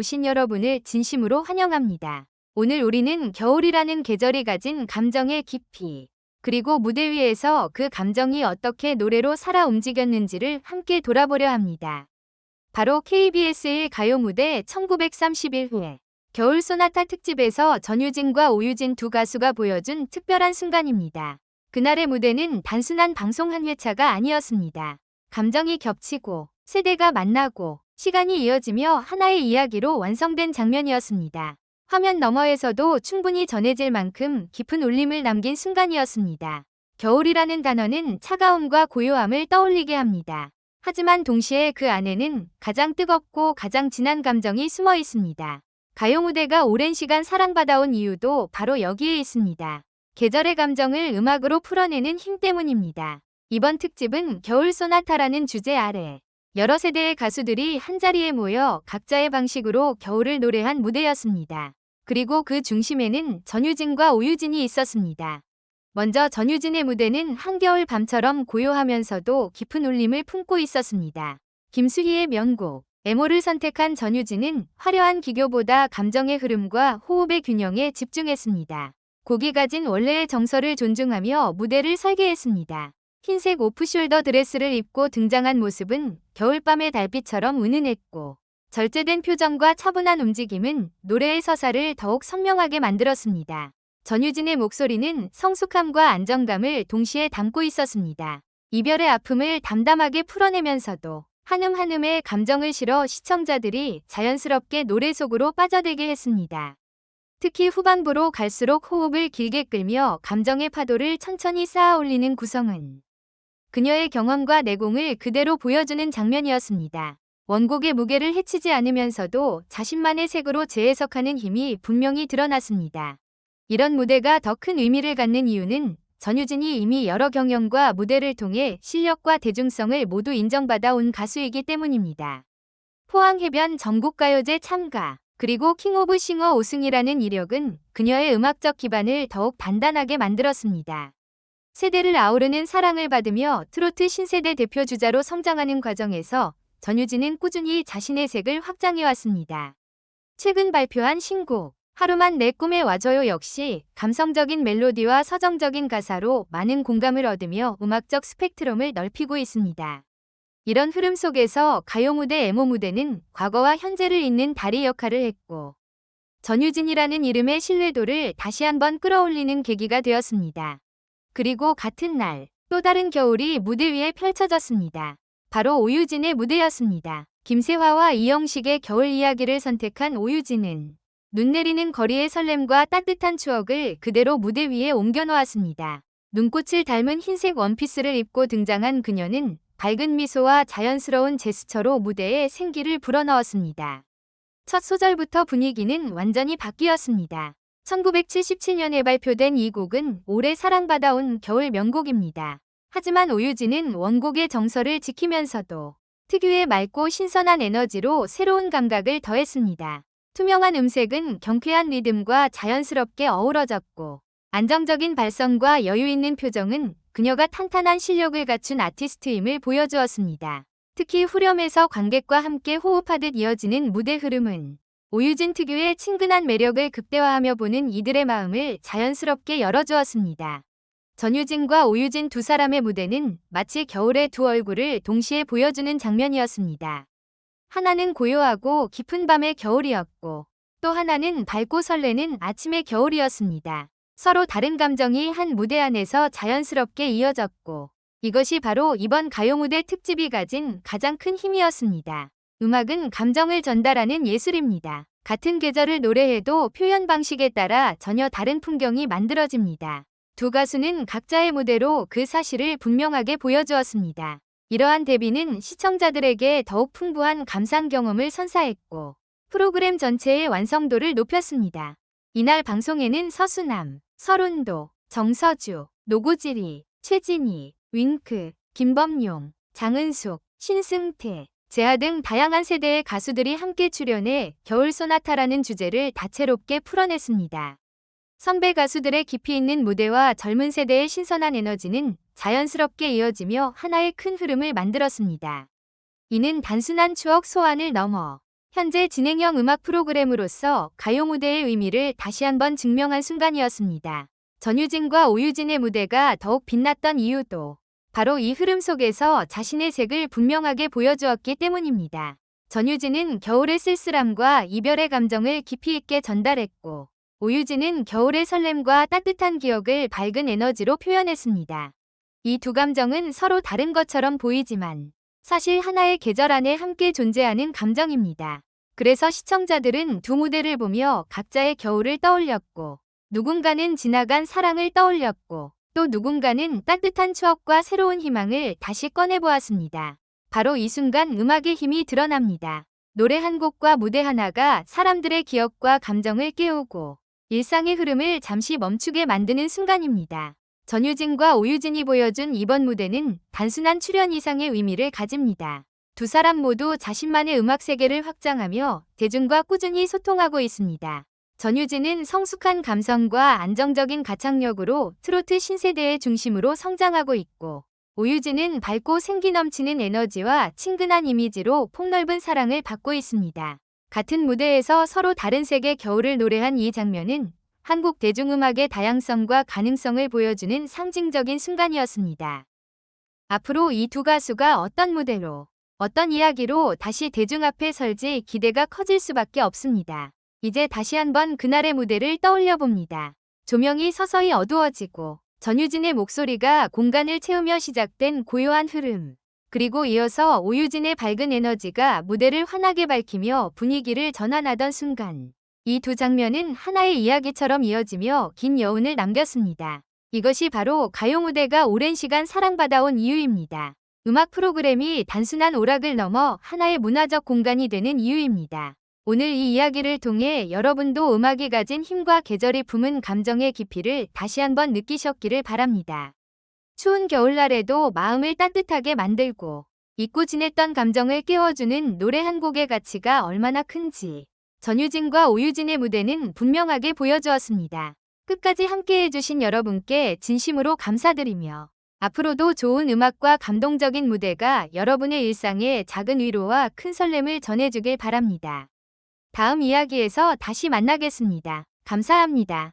오신 여러분을 진심으로 환영합니다. 오늘 우리는 겨울이라는 계절이 가진 감정의 깊이, 그리고 무대 위에서 그 감정이 어떻게 노래로 살아 움직였는지를 함께 돌아보려 합니다. 바로 KBS의 가요 무대 1931회 겨울 소나타 특집에서 전유진과 오유진 두 가수가 보여준 특별한 순간입니다. 그날의 무대는 단순한 방송 한 회차가 아니었습니다. 감정이 겹치고 세대가 만나고 시간이 이어지며 하나의 이야기로 완성된 장면이었습니다. 화면 너머에서도 충분히 전해질 만큼 깊은 울림을 남긴 순간이었습니다. 겨울이라는 단어는 차가움과 고요함을 떠올리게 합니다. 하지만 동시에 그 안에는 가장 뜨겁고 가장 진한 감정이 숨어 있습니다. 가요 무대가 오랜 시간 사랑받아온 이유도 바로 여기에 있습니다. 계절의 감정을 음악으로 풀어내는 힘 때문입니다. 이번 특집은 겨울 소나타라는 주제 아래 여러 세대의 가수들이 한자리에 모여 각자의 방식으로 겨울을 노래한 무대였습니다. 그리고 그 중심에는 전유진과 오유진이 있었습니다. 먼저 전유진의 무대는 한겨울 밤처럼 고요하면서도 깊은 울림을 품고 있었습니다. 김수희의 명곡 애모를 선택한 전유진은 화려한 기교보다 감정의 흐름과 호흡의 균형에 집중했습니다. 곡이 가진 원래의 정서를 존중하며 무대를 설계했습니다. 흰색 오프숄더 드레스를 입고 등장한 모습은 겨울밤의 달빛처럼 은은했고 절제된 표정과 차분한 움직임은 노래의 서사를 더욱 선명하게 만들었습니다. 전유진의 목소리는 성숙함과 안정감을 동시에 담고 있었습니다. 이별의 아픔을 담담하게 풀어내면서도 한음 한음의 감정을 실어 시청자들이 자연스럽게 노래 속으로 빠져들게 했습니다. 특히 후반부로 갈수록 호흡을 길게 끌며 감정의 파도를 천천히 쌓아 올리는 구성은 그녀의 경험과 내공을 그대로 보여주는 장면이었습니다. 원곡의 무게를 해치지 않으면서도 자신만의 색으로 재해석하는 힘이 분명히 드러났습니다. 이런 무대가 더 큰 의미를 갖는 이유는 전유진이 이미 여러 경연과 무대를 통해 실력과 대중성을 모두 인정받아 온 가수이기 때문입니다. 포항해변 전국가요제 참가, 그리고 킹 오브 싱어 5승이라는 이력은 그녀의 음악적 기반을 더욱 단단하게 만들었습니다. 세대를 아우르는 사랑을 받으며 트로트 신세대 대표 주자로 성장하는 과정에서 전유진은 꾸준히 자신의 색을 확장해왔습니다. 최근 발표한 신곡 하루만 내 꿈에 와줘요 역시 감성적인 멜로디와 서정적인 가사로 많은 공감을 얻으며 음악적 스펙트럼을 넓히고 있습니다. 이런 흐름 속에서 가요 무대 에모 무대는 과거와 현재를 잇는 다리 역할을 했고 전유진이라는 이름의 신뢰도를 다시 한번 끌어올리는 계기가 되었습니다. 그리고 같은 날 또 다른 겨울이 무대 위에 펼쳐졌습니다. 바로 오유진의 무대였습니다. 김세화와 이영식의 겨울 이야기를 선택한 오유진은 눈 내리는 거리의 설렘과 따뜻한 추억을 그대로 무대 위에 옮겨놓았습니다. 눈꽃을 닮은 흰색 원피스를 입고 등장한 그녀는 밝은 미소와 자연스러운 제스처로 무대에 생기를 불어넣었습니다. 첫 소절부터 분위기는 완전히 바뀌었습니다. 1977년에 발표된 이 곡은 오래 사랑받아온 겨울 명곡입니다. 하지만 오유진은 원곡의 정서를 지키면서도 특유의 맑고 신선한 에너지로 새로운 감각을 더했습니다. 투명한 음색은 경쾌한 리듬과 자연스럽게 어우러졌고 안정적인 발성과 여유 있는 표정은 그녀가 탄탄한 실력을 갖춘 아티스트임을 보여주었습니다. 특히 후렴에서 관객과 함께 호흡하듯 이어지는 무대 흐름은 오유진 특유의 친근한 매력을 극대화하며 보는 이들의 마음을 자연스럽게 열어주었습니다. 전유진과 오유진 두 사람의 무대는 마치 겨울의 두 얼굴을 동시에 보여주는 장면이었습니다. 하나는 고요하고 깊은 밤의 겨울이었고 또 하나는 밝고 설레는 아침의 겨울이었습니다. 서로 다른 감정이 한 무대 안에서 자연스럽게 이어졌고 이것이 바로 이번 가요 무대 특집이 가진 가장 큰 힘이었습니다. 음악은 감정을 전달하는 예술입니다. 같은 계절을 노래해도 표현 방식에 따라 전혀 다른 풍경이 만들어집니다. 두 가수는 각자의 무대로 그 사실을 분명하게 보여주었습니다. 이러한 데뷔는 시청자들에게 더욱 풍부한 감상 경험을 선사했고 프로그램 전체의 완성도를 높였습니다. 이날 방송에는 서수남, 설운도, 정서주, 노고지리, 최진희, 윙크, 김범용, 장은숙, 신승태, 재하 등 다양한 세대의 가수들이 함께 출연해 겨울 소나타라는 주제를 다채롭게 풀어냈습니다. 선배 가수들의 깊이 있는 무대와 젊은 세대의 신선한 에너지는 자연스럽게 이어지며 하나의 큰 흐름을 만들었습니다. 이는 단순한 추억 소환을 넘어 현재 진행형 음악 프로그램으로서 가요 무대의 의미를 다시 한번 증명한 순간이었습니다. 전유진과 오유진의 무대가 더욱 빛났던 이유도 바로 이 흐름 속에서 자신의 색을 분명하게 보여주었기 때문입니다. 전유진은 겨울의 쓸쓸함과 이별의 감정을 깊이 있게 전달했고, 오유진은 겨울의 설렘과 따뜻한 기억을 밝은 에너지로 표현했습니다. 이 두 감정은 서로 다른 것처럼 보이지만 사실 하나의 계절 안에 함께 존재하는 감정입니다. 그래서 시청자들은 두 무대를 보며 각자의 겨울을 떠올렸고, 누군가는 지나간 사랑을 떠올렸고, 또 누군가는 따뜻한 추억과 새로운 희망을 다시 꺼내보았습니다. 바로 이 순간 음악의 힘이 드러납니다. 노래 한 곡과 무대 하나가 사람들의 기억과 감정을 깨우고 일상의 흐름을 잠시 멈추게 만드는 순간입니다. 전유진과 오유진이 보여준 이번 무대는 단순한 출연 이상의 의미를 가집니다. 두 사람 모두 자신만의 음악 세계를 확장하며 대중과 꾸준히 소통하고 있습니다. 전유진은 성숙한 감성과 안정적인 가창력으로 트로트 신세대의 중심으로 성장하고 있고, 오유진은 밝고 생기 넘치는 에너지와 친근한 이미지로 폭넓은 사랑을 받고 있습니다. 같은 무대에서 서로 다른 색의 겨울을 노래한 이 장면은 한국 대중음악의 다양성과 가능성을 보여주는 상징적인 순간이었습니다. 앞으로 이 두 가수가 어떤 무대로, 어떤 이야기로 다시 대중 앞에 설지 기대가 커질 수밖에 없습니다. 이제 다시 한번 그날의 무대를 떠올려 봅니다. 조명이 서서히 어두워지고 전유진의 목소리가 공간을 채우며 시작된 고요한 흐름. 그리고 이어서 오유진의 밝은 에너지가 무대를 환하게 밝히며 분위기를 전환하던 순간. 이 두 장면은 하나의 이야기처럼 이어지며 긴 여운을 남겼습니다. 이것이 바로 가요 무대가 오랜 시간 사랑받아온 이유입니다. 음악 프로그램이 단순한 오락을 넘어 하나의 문화적 공간이 되는 이유입니다. 오늘 이 이야기를 통해 여러분도 음악이 가진 힘과 계절이 품은 감정의 깊이를 다시 한번 느끼셨기를 바랍니다. 추운 겨울날에도 마음을 따뜻하게 만들고 잊고 지냈던 감정을 깨워주는 노래 한 곡의 가치가 얼마나 큰지 전유진과 오유진의 무대는 분명하게 보여주었습니다. 끝까지 함께 해 주신 여러분께 진심으로 감사드리며 앞으로도 좋은 음악과 감동적인 무대가 여러분의 일상에 작은 위로와 큰 설렘을 전해주길 바랍니다. 다음 이야기에서 다시 만나겠습니다. 감사합니다.